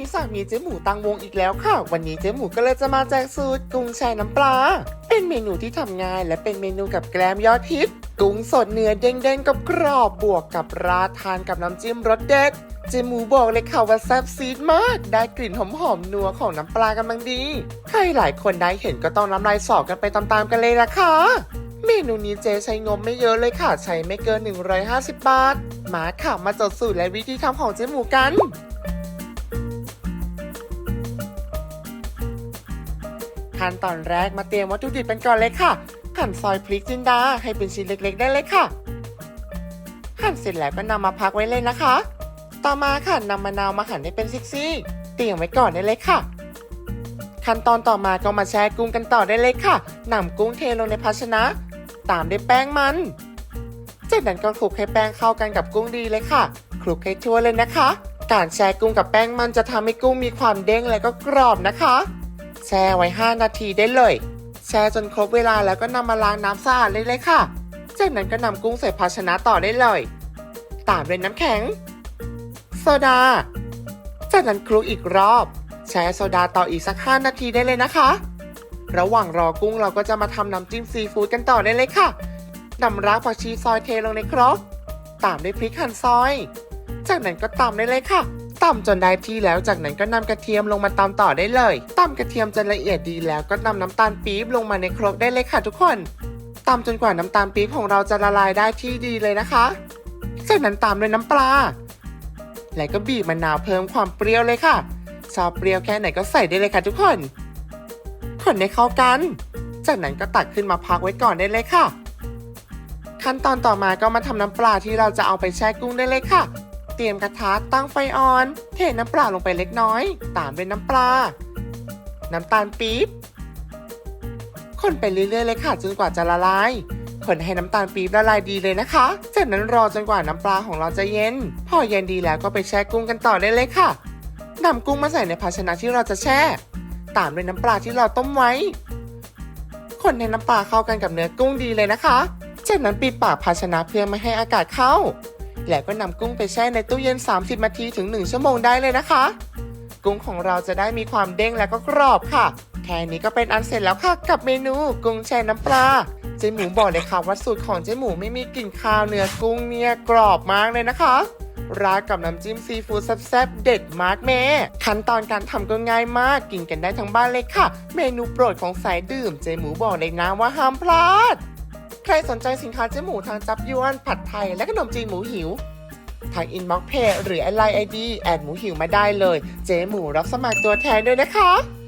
นี้สามีเจ๊หมูตังวงอีกแล้วค่ะ วันนี้เจ๊หมูก็เลยจะมาแจกสูตรกุ้งแช่น้ำปลา เป็นเมนูที่ทำง่ายและเป็นเมนูกับแกล้มยอดฮิต กุ้งสดเนื้อเด้งๆกับกรอบบวกกับราทานกับน้ำจิ้มรสเด็ดเจหมูบอกเลยค่ะว่าแซ่บซีดมาก ได้กลิ่นหอมๆนัวของน้ำปลากำลังดี ใครหลายคนได้เห็นก็ต้องน้ำลายสอกันไปตามๆกันเลยละค่ะ เมนูนี้เจใช้งบไม่เยอะเลยค่ะ ใช้ไม่เกิน 150 บาท มาค่ะมาจดสูตรและวิธีทำของเจหมูกัน ขั้นตอนแรกมาเตรียมวัตถุดิบกันก่อนเลยค่ะ หั่นซอยพริกจินดาให้เป็นชิ้นเล็ก ๆ ได้เลยค่ะ หั่นเสร็จแล้วก็นำมาพักไว้เลยนะคะ ต่อมาค่ะนำมะนาวมาหั่นให้เป็นซิกๆเตรียมไว้ก่อนได้เลยค่ะ ขั้นตอนต่อมาก็มาแช่กุ้งกันต่อได้เลยค่ะนำกุ้งเทลงในภาชนะ ตามด้วยแป้งมัน จากนั้นก็คลุกให้แป้งเข้ากันกับกุ้งดีเลยค่ะ คลุกให้ทั่วเลยนะคะ การแช่กุ้งกับแป้งมันจะทำให้กุ้งมีความเด้งและก็กรอบนะคะ แช่ไว้ 5 นาทีได้เลย แช่จนครบเวลาแล้วก็นำมาล้างน้ำสะอาดเลยเลยค่ะ จากนั้นก็นำกุ้งใส่ภาชนะต่อได้เลย ตามด้วยน้ำแข็ง โซดา จากนั้นคลุกอีกรอบ แช่โซดาต่ออีกสัก 5 นาทีได้เลยนะคะ ระหว่างรอกุ้งเราก็จะมาทำน้ำจิ้มซีฟู้ดกันต่อได้เลยค่ะนำรากผักชีซอยเทลงในครก ตามด้วยพริกหั่นซอย จากนั้นก็ตำได้เลยค่ะ ตำจนได้ที่แล้วจากนั้นก็นำกระเทียมลงมาตำต่อได้เลยตำกระเทียมจนละเอียดดีแล้วก็นำน้ำตาลปี๊บลงมาในครกได้เลยค่ะทุกคนตำจนกว่าน้ำตาลปี๊บของเราจะละลายได้ที่ดีเลยนะคะจากนั้นตามด้วยน้ำปลาและก็บีบมะนาวเพิ่มความเปรี้ยวเลยค่ะชอบเปรี้ยวแค่ไหนก็ใส่ได้เลยค่ะทุกคนคนให้เข้ากัน จากนั้นก็ตักขึ้นมาพักไว้ก่อนได้เลยค่ะ ขั้นตอนต่อมาก็มาทำน้ำปลาที่เราจะเอาไปแช่กุ้งได้เลยค่ะ ตรียมกระทะตั้งไฟอ่อน เทน้ำปลาลงไปเล็กน้อย ตามด้วยน้ำปลา น้ำตาลปี๊บ คนไปเรื่อยๆเลยค่ะจนกว่าจะละลาย คนให้น้ำตาลปี๊บละลายดีเลยนะคะ จากนั้นรอจนกว่าน้ำปลาของเราจะเย็น พอเย็นดีแล้วก็ไปแช่กุ้งกันต่อได้เลยค่ะนำกุ้งมาใส่ในภาชนะที่เราจะแช่ ตามด้วยน้ำปลาที่เราต้มไว้ คนในน้ำปลาเข้ากันกับเนื้อกุ้งดีเลยนะคะ จากนั้นปิดปากภาชนะเพื่อไม่ให้อากาศเข้า แล้วก็นำกุ้งไปแช่ในตู้เย็น 30นาทีถึง 1 ชั่วโมงได้เลยนะคะ กุ้งของเราจะได้มีความเด้งและก็กรอบค่ะ แค่นี้ก็เป็นอันเสร็จแล้วค่ะ กับเมนูกุ้งแช่น้ำปลา เจ๊หมูบอกเลยค่ะว่าสูตรของเจ๊หมูไม่มีกลิ่นคาวเนื้อกุ้งเนี่ยกรอบมากเลยนะคะราดกับน้ำจิ้มซีฟู้ดแซ่บๆเด็ดมากแม่ขั้นตอนการทำก็ง่ายมากกินกันได้ทั้งบ้านเลยค่ะ เมนูโปรดของสายดื่มเจ๊หมูบอกเลยนะว่าห้ามพลาด ใครสนใจสินค้าเจ๊หมูทางจับยวน ผัดไทย และขนมจีนหมูหิว ทางอินบ็อกเพจหรือไลน์ไอดีแอดหมูหิวมาได้เลย เจ๊หมูรับสมัครตัวแทนด้วยนะคะ